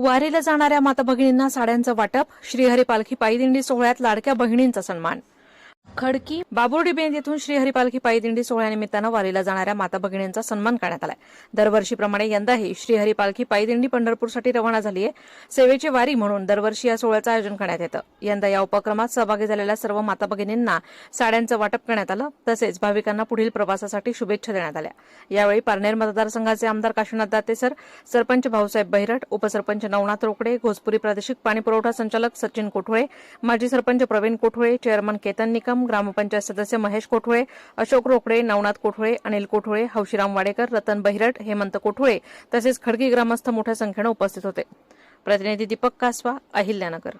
वारीला जाणाऱ्या माता भगिनींना साड्यांचं वाटप श्रीहरी पालखी पायदिंडी सोहळ्यात लाडक्या बहिणींचा सन्मान. खडकी बाबुर्डी बेंद येथून श्रीहरी पालखी पायी दिंडी सोहळ्यानिमित्तानं वारीला जाणाऱ्या माता भगिनींचा सन्मान करण्यात आलाय. दरवर्षीप्रमाणे यंदाही श्रीहरी पालखी पायी दिंडी पंढरपूरसाठी रवाना झाली आहे सेवेची वारी म्हणून दरवर्षी या सोहळ्याचं आयोजन करण्यात येतं. यंदा या उपक्रमात सहभागी झालेल्या सर्व माता भगिनींना साड्यांचं वाटप करण्यात आलं. तसेच भाविकांना पुढील प्रवासासाठी शुभेच्छा देण्यात आल्या. यावेळी पारनेर मतदारसंघाचे आमदार काशीनाथ दातेसर सरपंच भाऊसाहेब बहिरट उपसरपंच नवनाथ रोकडे घोसपुरी प्रादेशिक पाणी पुरवठा संचालक सचिन कोठोळे माजी सरपंच प्रवीण कोठोळे चेअरमन केतन निकम ग्रामपंचायत सदस्य महेश कोठोळे अशोक रोकडे नवनाथ कोठोळे अनिल कोठोळे हौशीराम वाडेकर रतन बहिरट हेमंत कोठोळे तसेच खडकी ग्रामस्थ मोठ्या संख्येनं उपस्थित होते. प्रतिनिधी दीपक कासवा अहिल्यानगर.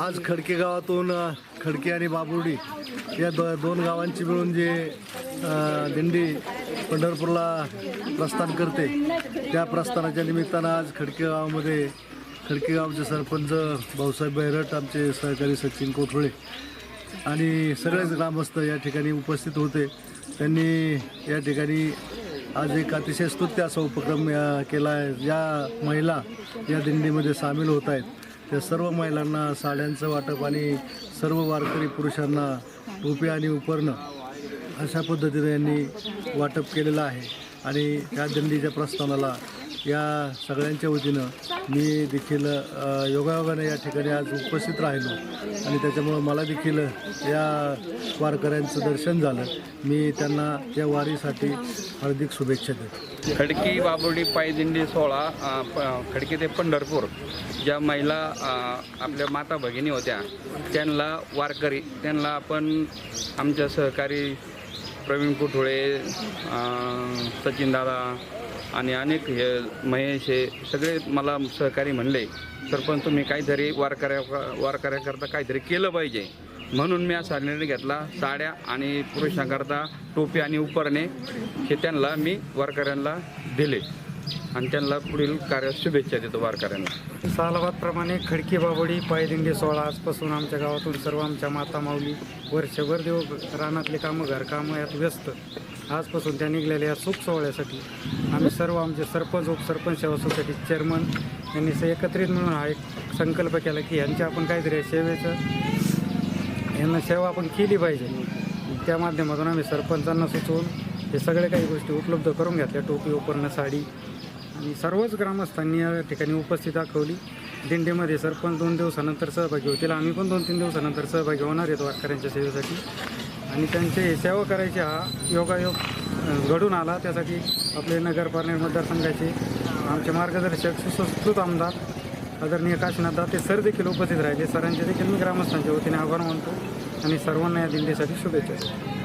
आज खडके गावातून खडके आणि बाबुर्डी या दो दोन गावांची मिळून जे दिंडी पंढरपूरला प्रस्थान करते त्या प्रस्थानाच्या निमित्तानं आज खडके गावामध्ये खडके गावचे सरपंच भाऊसाहेब बैरट आमचे सहकारी सचिन कोठोळे आणि सगळेच ग्रामस्थ या ठिकाणी उपस्थित होते. त्यांनी या ठिकाणी आज एक अतिशय स्तुत्य असा उपक्रम केला आहे. या महिला या दिंडीमध्ये सामील होत आहेत त्या सर्व महिलांना साड्यांचं वाटप आणि सर्व वारकरी पुरुषांना टोपी आणि उपरणं अशा पद्धतीने यांनी वाटप केलेलं आहे. आणि या दिंडीच्या प्रस्थानाला या सगळ्यांच्या वतीनं मी देखील योगायोगाने या ठिकाणी आज उपस्थित राहिलो. आणि त्याच्यामुळं मला देखील या वारकऱ्यांचं दर्शन झालं. मी त्यांना या वारीसाठी हार्दिक शुभेच्छा देतो. खडकी बाबुर्डी पायदिंडी सोहळा प- खडकी ते पंढरपूर ज्या महिला आपल्या माता भगिनी होत्या त्यांना वारकरी त्यांना आपण आमच्या सहकारी प्रवीण कुठुळे सचिन दादा आणि अनेक हे महेश हे सगळे मला सहकारी म्हणले सरपंच तुम्ही काहीतरी वारकऱ्या वारकऱ्याकरता काहीतरी केलं पाहिजे. म्हणून मी असा निर्णय घेतला साड्या आणि पुरुषांकरता टोपी आणि उपरणे हे त्यांना मी वारकऱ्यांना दिले. आणि त्यांना पुढील कार्यात शुभेच्छा देतो वारकऱ्यांना. सालाबादप्रमाणे खडकी बाबडी पायदिंडी सोहळा आजपासून आमच्या गावातून सर्व आमच्या माता माऊली वर्षभर देव रानातले कामं घरकामं यात व्यस्त. आजपासून त्या निघालेल्या या सुख सोहळ्यासाठी आम्ही सर्व आमचे सरपंच उपसरपंच सेवा सोसायटी चेअरमन यांनी एकत्रित मिळून हा एक संकल्प केला की यांच्या आपण काहीतरी सेवेचं यांना सेवा आपण केली पाहिजे. त्या माध्यमातून आम्ही सरपंचांना सुचवून हे सगळे काही गोष्टी उपलब्ध करून घेतल्या. टोपी उपरणं साडी आणि सर्वच ग्रामस्थांनी या ठिकाणी उपस्थित दाखवली. दिंडीमध्ये सर पण दोन दिवसानंतर सहभागी होतील. आम्ही पण दोन तीन दिवसानंतर सहभागी होणार आहेत वारकऱ्यांच्या सेवेसाठी. आणि त्यांचे सेवा करायचे हा योगायोग घडून आला. त्यासाठी आपले नगर मतदारसंघाचे आमचे मार्गदर्शक सुसंस्कृत आमदार आदरणीय काशीनाथ दाते सर देखील उपस्थित राहिले. सरांचे देखील मी ग्रामस्थांच्या वतीने आभार मानतो. आणि सर्वांना या दिंडीसाठी शुभेच्छा देतो.